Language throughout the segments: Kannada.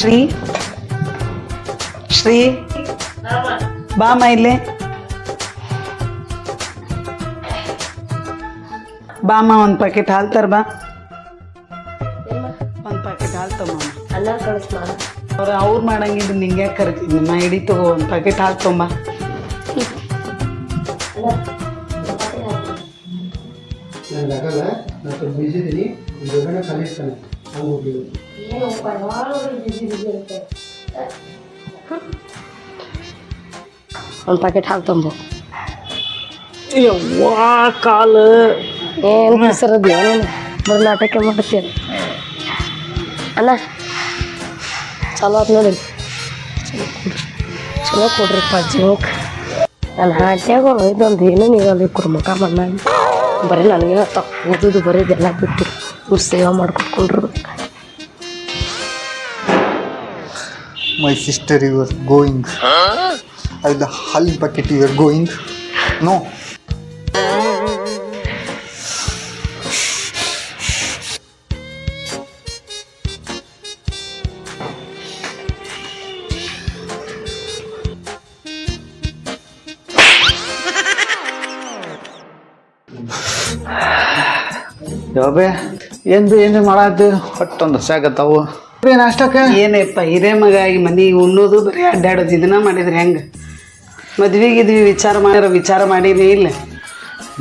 ಶ್ರೀ ಶ್ರೀ ಬಾಮ ಇಲ್ಲಿ. ಬಾಮ ಒಂದು ಪ್ಯಾಕೆಟ್ ಹಾಲು ತರ್ಬ ಒಂದು ಪ್ಯಾಕೆಟ್ ಹಾಲು ತಗೊಂಬ ಅಲ್ಲ ಕಳಿಸ್ ಮಾಡ ಅವ್ರು ಅವ್ರು ಮಾಡಂಗಿದ್ದು ನಿಂಗೆ ಕರಿತೀನಿ ನಾ ಇಡೀ ತಗೋ ಒಂದು ಪ್ಯಾಕೆಟ್ ಹಾಲು ತೊಂಬ ನಾನು ಆಗಲ್ಲ ನಾನು ಸ್ವಲ್ಪ ಬಿಸಿ ಇದ್ದೀನಿ ದೊಡ್ಡ ಕಲಿಸ್ತಾನೆ. ಹಂಗೆ ಹೋಗ್ಬಿಡು ಒಂದು ಪ್ಯಾಕೆಟ್ ಹಾಲು ತಂಬು ಯವ್ವಾ ಕಾಲು ಏನು ಹೆಸರದ್ದು ಏನು ಬರೀ ನಾಟಕ ಮಾಡ್ತೀಯ ಅಣ್ಣ ಚಲೋ ಆತ್ ನೋಡಿ ಚಲೋ ಕೊಡ್ರಿಪ್ಪ ಜೋಕ್ ನನ್ನ ಹಾಟ್ಯಾಗ ಇದೊಂದು ಏನೂ ನೀವಲ್ಲಿ ಕುರ್ಮಕ ಮಣ್ಣ ಬರೀ ನನಗೆ ತಪ್ಪು ಓದೋದು ಎಲ್ಲ ಬಿಟ್ಟು ಇವ್ರು ಸೇವೆ ಮಾಡ್ಕೊಟ್ಕೊಂಡ್ರು My sister, you are going. I the whole bucket you are going. No. ಯಾವೇ ಏನ್ ಮಾಡಾತಿ ಹೊಟ್ಟೊಂದು ಹಸಾಗತ್ತಾವು ಬೇ ನಾಷ್ಟಕ್ಕೆ? ಏನಪ್ಪ ಇದೇ ಮಗ ಈ ಮನೆಗೆ ಉಣ್ಣೋದು ಬರೀ ಅಡ್ಡಾಡೋದು. ಇದನ್ನ ಮಾಡಿದ್ರೆ ಹೆಂಗೆ? ಮದ್ವೆಗಿದ್ವಿ ವಿಚಾರ ಮಾಡ್ಯಾರ ವಿಚಾರ ಮಾಡಿದ್ವಿ ಇಲ್ಲ?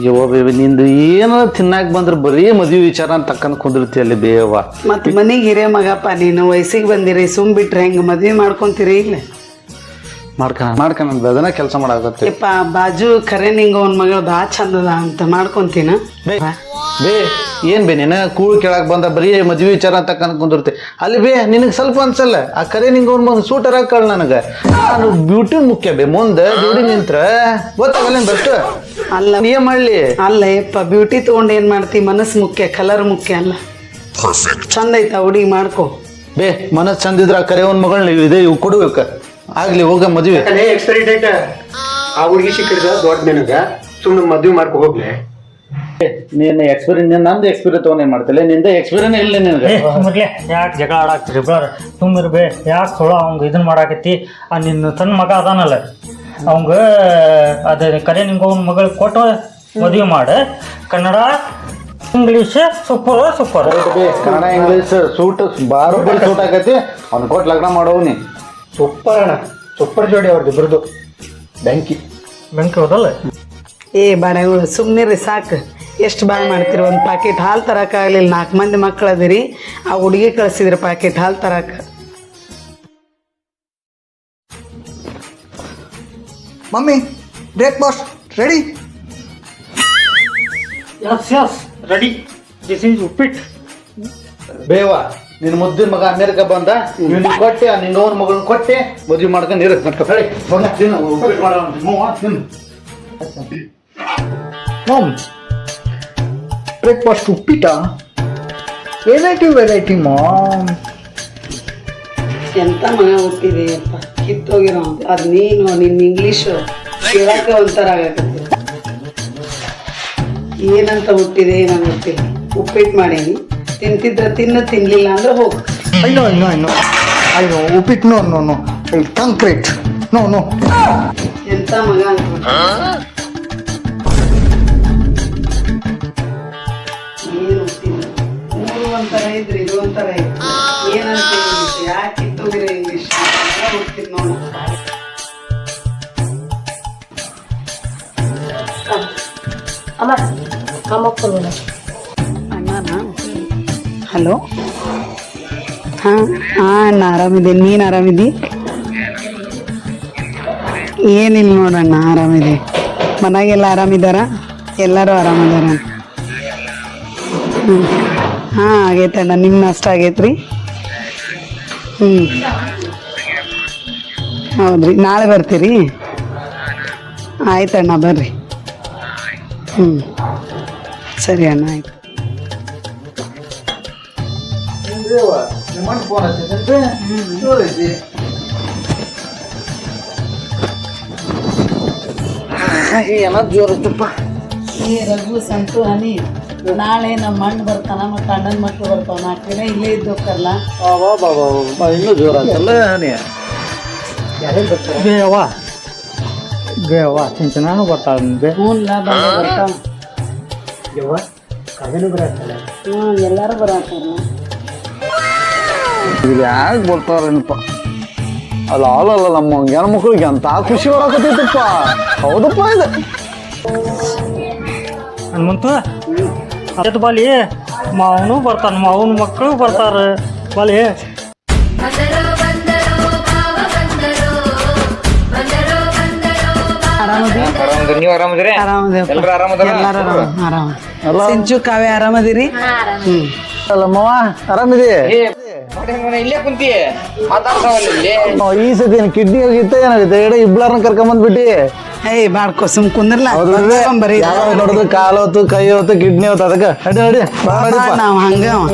ಯವ್ವ ಬೇಬಿ ನಿಂದು ಏನಾರ ತಿನ್ನಾಕ ಬಂದ್ರೆ ಬರೀ ಮದ್ವಿ ವಿಚಾರ ಅಂತ ತಕ್ಕಂತ ಕುಂದಿರ್ತಿ ಅಲ್ಲಿ ಬೇವ. ಮತ್ತು ಮನೆಗೆ ಹಿರೇ ಮಗಪ್ಪ ನೀನು ವಯಸ್ಸಿಗೆ ಬಂದಿರಿ ಸುಮ್ ಬಿಟ್ರೆ ಹೆಂಗೆ ಮದ್ವೆ ಮಾಡ್ಕೊಂತೀರಿ ಇಲ್ಲ? ಮಾಡ್ಕ ಮಾಡ್ಕ ನನ್ ಬೆದನ ಕೆಲಸ ಮಾಡಾಕತ್ತೆ. ಯಪ್ಪ ಬಾಜು ಕರೆ ನಿಂಗ ಒಂದು ಮಗಳು ಭಾಳ ಚಂದದ ಅಂತ ಮಾಡ್ಕೊಂತೀನ? ಬೇ ಏನ್ ಬೇ ನಿನ ಕೂಳು ಕೇಳಕ್ ಬಂದ ಬರೀ ಮದ್ವಿ ವಿಚಾರ ಅಂತ ಕುಂದಿರ್ತಿ. ಅಲ್ಲಿ ಬೇ ನಿನಗೆ ಸ್ವಲ್ಪ ಅನ್ಸಲ್ಲ ಆ ಕರೆ ನಿಂಗೆ ಒಂದು ಮಗ ಸೂಟರ್ ಹಾಕಳ್ ನನಗೆ. ನಾನು ಬ್ಯೂಟಿ ಮುಖ್ಯ ಬೇ ಮುಂದೆ ಜೋಡಿ ನಿಂತ್ರ. ಗೊತ್ತಾಗಲ್ಲ ಬೆಸ್ಟ್ ಅಲ್ಲ. ನೀ ಏನ್ ಮಾಡ್ಲಿ. ಅಲ್ಲ ಯಪ್ಪ ಬ್ಯೂಟಿ ತಗೊಂಡ್ ಏನ್ ಮಾಡ್ತಿ? ಮನಸ್ಸು ಮುಖ್ಯ ಕಲರ್ ಮುಖ್ಯ ಅಲ್ಲ. ಚಂದ ಐತ ಹುಡುಗಿ ಮಾಡ್ಕೊ. ಬೇ ಮನಸ್ ಚಂದಿದ್ರ ಆ ಕರೆ ಒಂದ್ ಮಗಳ್ ಇದೇ ಇದೆ ಇವ್ ಕೊಡ್ಬೇಕ ಆಗ್ಲಿ ಹೋಗ ಮದ್ವೆ. ಎಕ್ಸ್ಪೈರಿ ಡೇಟ್ ಆ ಹುಡುಗಿ ಸಿಕ್ಕಿದ ದೊಡ್ಡ ನಿನಗ. ಸುಮ್ಮನೆ ಮದ್ವೆ ಮಾಡ್ಕೊ ಹೋಗ್ಲಿ. ನೀನ್ ಎಕ್ಸ್ಪೀರಿಯನ್ಸ್ ನಂದು ಎಕ್ಸ್ಪೀರಿಯನ್ಸ್ ತಗೊಂಡ್ ಏನ್ ಮಾಡ್ತಿಲ್ಲ ನಿಂದ ಎಕ್ಸ್ಪೀರಿಯನ್ಸ್ ಇಲ್ಲ ನಿನಗೆ. ಸುಮ್ಮಿರ್ಲೆ ಯಾಕೆ ಜಗಳ ಆಡಾಕ್ತಿರಿ ಬ್ರರ್ ತುಂಬಿರ್ಬೇ ಯಾಕೆ ಸೊಳ ಅವಂಗೆ ಇದನ್ನ ಮಾಡಾಕತ್ತಿ? ಆ ನಿನ್ನ ತನ್ನ ಮಗ ಅದಾನಲ್ಲ. ಅವಂಗ ಅದ ಕರೆ ನಿಂಗೆ ಅವ್ನ ಮಗಳಿಗೆ ಕೊಟ್ಟು ಮದುವೆ ಮಾಡ. ಕನ್ನಡ ಇಂಗ್ಲೀಷ್ ಸೂಪರ್ ಸೂಪರ್ ಬೇ ಕನ್ನಡ ಇಂಗ್ಲೀಷ್ ಸೂಟ್ ಬಾರ ಸೂಟ್ ಆಗೈತಿ ಅವ್ನ ಕೊಟ್ಟು ಲಗ್ನ ಮಾಡವ್ ನೀ. ಸೂಪರ್ ಅಣ್ಣ. ಸೂಪರ್ ಜೋಡಿ ಅವ್ರದ್ದು ಇಬ್ರದ್ದು ಬೆಂಕಿ. ಬೆಂಕಿ ಹೋದಲ್ಲ? ಏ ಬಾಡೆಗಳು ಸುಮ್ಮನಿರಿ ಸಾಕು. ಎಷ್ಟು ಬಾಯ್ ಮಾಡ್ತೀರಿ? ಒಂದು ಪ್ಯಾಕೆಟ್ ಹಾಲು ತರೋಕ್ಕಾಗಲಿಲ್ಲ ನಾಲ್ಕು ಮಂದಿ ಮಕ್ಕಳು ಅದಿರಿ. ಆ ಹುಡುಗಿ ಕಳಿಸಿದ್ರಿ ಪ್ಯಾಕೆಟ್ ಹಾಲು ತರಕ್ಕೆ mummy breakfast ready yes yes ready this is uppittu ಬೇವ ನಿನ್ನ ಮುದ್ದಿನ ಮಗ ಅಮೇರಿಕ ಬಂದ. ನಿನ್ನ ಕೊಟ್ಟೆ ಆ ನಿಂಗವನ ಮಗಳನ್ನ ಕೊಟ್ಟೆ. ಮದುವೆ ಮಾಡ್ಕೊಂಡು ನೀರು ನಟ್ಕ ಹೇಳಿ. ಬಂದ ತಿನ್ನು. ಉಪ್ಪಿಟ್ಟು ಮಾಡೋಣ. ಮೂವ ತಿನ್ನು Mom, breakfast uppittu variety variety mom ಎಂತ ಮಗ ಹೋಗ್ತಿದೆ ಅಪ್ಪ ಕಿತ್ತೋಗಿರೋ ಅದು ನೀನು ನಿನ್ನ ಇಂಗ್ಲೀಷು ಕೇಳಕ್ಕೆ ಒಂಥರ ಆಗತ್ತೆ. ಏನಂತ ಹುಟ್ಟಿದೆ ನಾನು ಗೊತ್ತಿಲ್ಲ. ಉಪ್ಪಿಟ್ಟು ಮಾಡೀನಿ. ತಿಂತಿದ್ರೆ ತಿನ್ನು ತಿನ್ಲಿಲ್ಲ ಅಂದ್ರೆ ಹೋಗು. ಅಯ್ಯೋ ಅಯ್ಯೋ ಅಯ್ಯೋ ಅಯ್ಯೋ uppittu no no no concrete no no. ಎಂತ ಮಗ ಅಂತ ಇತ್ತು ಏನಂತ ಇಂಗ್ಲೀಷ್ ಯಾಕೆ ಕಿತ್ತೋಗಿರೋ ಇಂಗ್ಲೀಷ್ ಹುಟ್ಟಿದ್ ನೋಡು. ಅಮ್ಮ ಅಣ್ಣನಾ? ಹಲೋ? ಹಾಂ ಹಾಂ ಅಣ್ಣ ಆರಾಮಿದ್ದೀನಿ ನೀನು ಆರಾಮಿದ್ದಿ? ಏನಿಲ್ಲ ನೋಡಣ್ಣ ಆರಾಮಿದೆ ಮನೆಗೆಲ್ಲ ಆರಾಮಿದ್ದಾರ? ಎಲ್ಲರೂ ಆರಾಮಿದಾರ ಹ್ಞೂ ಹಾಂ, ಆಗೈತೆ ಅಣ್ಣ ನಿಮ್ಮ ನಾಷ್ಟ ಆಗೈತ್ರಿ? ಹ್ಞೂ ಹೌದ್ರಿ, ನಾಳೆ ಬರ್ತೀರಿ? ಆಯ್ತಣ್ಣ ಬರ್ರಿ. ಹ್ಞೂ ಸರಿ ಅಣ್ಣ, ಆಯ್ತು. ಜೋರ್ ಏ ರಘು ಸಂತು ಹನಿ ನಾಳೆ ನಮ್ಮ ಮಣ್ಣು ಬರ್ತಾನ ಮತ್ತು ಅಣ್ಣನ ಮಕ್ಕಳು ಬರ್ತಾವ ನಾಲ್ಕು ದಿನ ಇಲ್ಲೇ ಇದ್ದು ಹೋಗ್ತಾರಲ್ಲ? ಇನ್ನೂ ಜೋರ ಅಂತಲ್ಲ ನೀ ಬೇ ಅವ್ವ ಬೇ ಅವ್ವ ಚಿಂಚನಾನು ಬರ್ತಾಳ ಬೇ ಹ್ಞೂನ್ಲ ಬಂದೇ ಬರ್ತಾವ ಯವ್ವ ಕದನು ಬರತ್ತಲ್ಲ ಹ್ಞೂ ಎಲ್ಲರೂ ಬರತ್ತಾರಲ್ಲ ಇದು ಯಾಕೆ ಬರ್ತಾರೇನಪ್ಪ? ಅಲ್ಲ ಅಲ್ಲಲ್ಲ ನಮ್ಮ ಹೆಣ್ಮಕ್ಳಿಗೆ ಅಂತ ಖುಷಿ ಬರಕತ್ತೈತಪ್ಪ ಹೌದಪ್ಪ ಇದು. ಹನುಮಂತು? ಅದು ಬಲಿ ಮಾವನು ಬರ್ತಾನ ಮಾವನ ಮಕ್ಕಳು ಬರ್ತಾರೆ. ಬಲಿ. ನೀವು ಆರಾಮದ್ರಿ? ಎಲ್ಲರೂ ಆರಾಮ ಆರಾಮ. ಸಿಂಚು ಕಾವ್ಯ ಆರಾಮದಿರಿ? ಹ್ಞೂ ಅಲ್ಲ ಮಾವ ಆರಾಮಿದೆ? ಇಲ್ಲೇ ಕುಂತಿ ಮಾತಾಡ್ತಾವಲ್ಲ ಇಲ್ಲಿ. ಈ ಸತಿ ಏನು ಕಿಡ್ನಿ ಹೋಗಿತ್ತ ಏನಾಗುತ್ತೆ ಎಡೆ ಇಬ್ಳಾರನ್ನ ಕರ್ಕೊಂಬಂದ್ಬಿಟ್ಟಿ ಏಯ್ ಮಾಡ್ಕೊ ಸುಮ್ ಕುಂದ್ರಲ್ಲ. ಬರೀ ಯಾವ ನೋಡಿದ್ರೆ ಕಾಲು ಹೊತ್ತು ಕೈ ಹೊತ್ತು ಕಿಡ್ನಿ ಹೊತ್ತು ಅದಕ್ಕೆ ನಡಿ ನಡಿ. ನಾವು ಹಂಗ. ಅವ.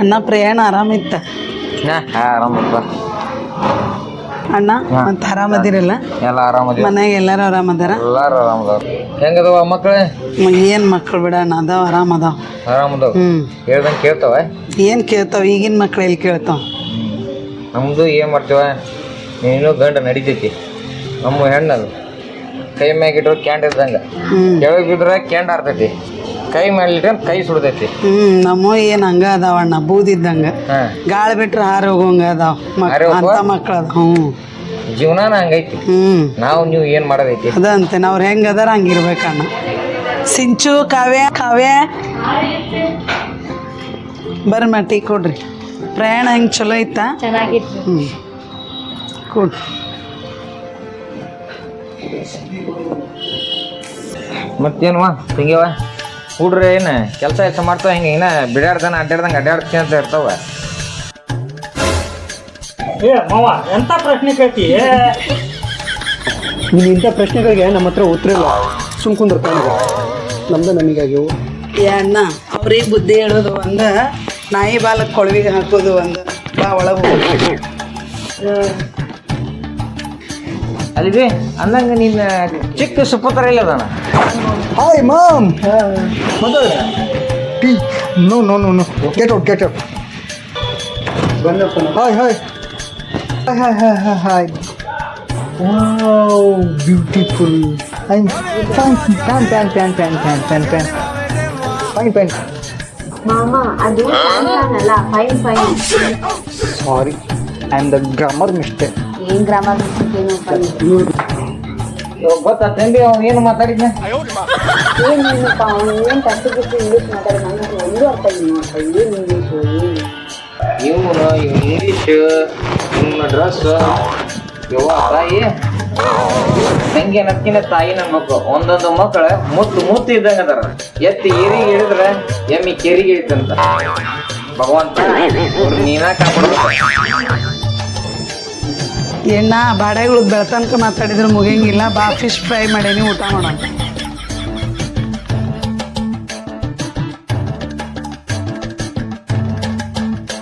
ಅಣ್ಣ ಪ್ರಯಾಣ ಆರಾಮಿತ್ತ? ಆರಾಮಪ್ಪ ಅಣ್ಣ ಮತ್ತೆ ಆರಾಮದಿರಲ್ಲ? ಎಲ್ಲ ಆರಾಮದಿ ಮನ್ಯಾಗ ಎಲ್ಲಾರು ಆರಾಮದಾರ? ಎಲ್ಲಾರು ಆರಾಮದಾರ ಹೆಂಗದವ ಮಕ್ಕಳೇ ಏನ್ ಮಕ್ಳು ಬಿಡ ಅಣ್ಣ ಅದಾವ ಆರಾಮ ಅದಾವ ಆರಾಮದವ. ಹ್ಮ್. ಹೇಳ್ದಂಗೆ ಕೇಳ್ತಾವ? ಏನ್ ಕೇಳ್ತಾವ? ಈಗಿನ ಮಕ್ಳು ಎಲ್ಲಿ ಕೇಳ್ತಾವ? ನಮ್ದು ಏನ್ ಮಾಡ್ತೀವ? ನೀನು ಗಂಡ ನಡಿತೈತಿ. ನಮ್ಮ ಹೆಣ್ಣದು. ಕೈ ಮ್ಯಾಗ ಇಟ್ರೆ ಕ್ಯಾಂಡ್ ಇದ್ದಂಗ ಕೆಳಗೆ ಬಿದ್ರೆ ಕ್ಯಾಂಡ್ ಆರ್ತೈತಿ ಕೈ ಮಾಡ್ಲಿಕ್ಕೆ ಕೈ ಸುಡ್ತೈತಿ. ಹ್ಮ್ ನಮ್ಮ ಏನ್ ಹಂಗ ಅದಾವ ಅಣ್ಣ ಬೂದಿದ್ದಂಗ ಹಾ. ಗಾಳಿ ಬಿಟ್ರೆ ಹಾರಿ ಹೋಗೋಂಗ ಅದಾವ. ಮಕ್- ಹ್ಮ್? ಅಂತ ಮಕ್ಳು ಅದಾವ ಹ್ಞೂ ಜೀವನಾನ ಹಂಗೈತಿ. ಹ್ಮ್. ನಾವು ನೀವು ಏನ್ ಮಾಡೋದೈತಿ? ಅದಂತೆ ನಾವ್ರ ಹೆಂಗ್ ಅದಾರ ಹಂಗಿರ್ಬೇಕಣ್ಣ ಸಿಂಚು ಕಾವ್ಯ ಕಾವ್ಯ. ಬರ್ರಿ ಮ ಟೀ ಕೊಡ್ರಿ. ಪ್ರಯಾಣ ಹೆಂಗ್ ಚಲೋ ಐತಾ? ಚೆನ್ನಾಗಿತ್ತು. ಹ್ಞೂ ಕೊಡ್ರಿ ಮತ್ತೇನ್ವ? ಹಿಂಗ್ಯವ ಹುಡ್ರಿ ಏನು ಕೆಲಸ ಕೆಲಸ ಮಾಡ್ತಾವ ಹಿಂಗೆ? ಇನ್ನ ಬಿಡಾಡ್ದಾನ ಅಡ್ಡಾಡ್ದಂಗೆ ಅಡ್ಡಾಡ್ತೀನಿ ಅಂತ ಇರ್ತಾವ. ಏ ಮಾವ ಎಂತ ಪ್ರಶ್ನೆ ಕೇಳ್ತಿ? ನೀನು ಇಂಥ ಪ್ರಶ್ನೆಗಳಿಗೆ ನಮ್ಮ ಹತ್ರ ಉತ್ತರ ಇಲ್ಲ. ಸುಮ್ ಕುಂದ್ರ ನಮ್ದು ನಮಗಾಗಿವು ಏ ಅಣ್ಣ ಅವ್ರಿಗೆ ಬುದ್ಧಿ ಹೇಳೋದು ಒಂದ ನಾಯಿ ಬಾಲಕ್ಕೆ ಕೊಳವಿಗೆ ಹಾಕೋದು ಒಂದು. ಬಾ ಒಳಗೆ ಅಲ್ಲಿ ಬಿ ಅಂದಂಗ ನಿನ್ನ ಚಿಕ್ಕ ಸುಪುತ್ರ ಇಲ್ಲದಾನ hi mom mother tea no no no no get out get out ಬಂದಪ್ಪ hi hi hi hi hi hi hi wow beautiful I fan fan fan fan fan fan fan fan fine fine ಮಾಮಾ ಅದು ಅಲ್ಲ fine fine sorry I am the grammar mistake ಏನ್ ಗ್ರಾಮರ್ ಏನು ಫೈನ್ ಗೊತ್ತಾ ತಂದೆ ಅವ್ನು ಏನು ಮಾತಾಡಿದ್ನ? ಏನ್ ಏನಪ್ಪ ಅವನು ಏನ್ ಕಷ್ಟ ಬಿಟ್ಟು ಇಂಗ್ಲೀಷ್ ಮಾತಾಡಿ ನನಗೆ ಒಂದು ಅರ್ಥ ನೋಡಪ್ಪ ಏನ್ ಇಂಗ್ಲೀಷ್ ಇವನು ಇಂಗ್ಲೀಷ್ ಇವನ ಡ್ರೆಸ್ ಯವ್ವ ತಾಯಿ. ತಂಗಿ ನಕ್ಕಿನ ತಾಯಿ ನನ್ನ ಮಕ್ಕಳು ಒಂದೊಂದು ಮಕ್ಕಳು ಮುತ್ತು ಮುತ್ತು ಇದ್ದಂಗ ಅದಾರ. ಎತ್ತಿ ಏರಿಗೆ ಇಳಿದ್ರೆ ಎಮ್ಮಿ ಕೆರಿಗೆ ಇಳಿತಂತ ಭಗವಂತ ನೀನಾ ನೀನ ಕಾಪಾಡ್ಬೇಕು. ಎಣ್ಣ ಬಾಡೆಗಳು ಬೆಳ್ತನಕ ಮಾತಾಡಿದ್ರೆ ಮುಗಿಯಂಗಿಲ್ಲ. ಬಾ ಫಿಶ್ ಫ್ರೈ ಮಾಡೇನಿ ಊಟ ಮಾಡೋಣ.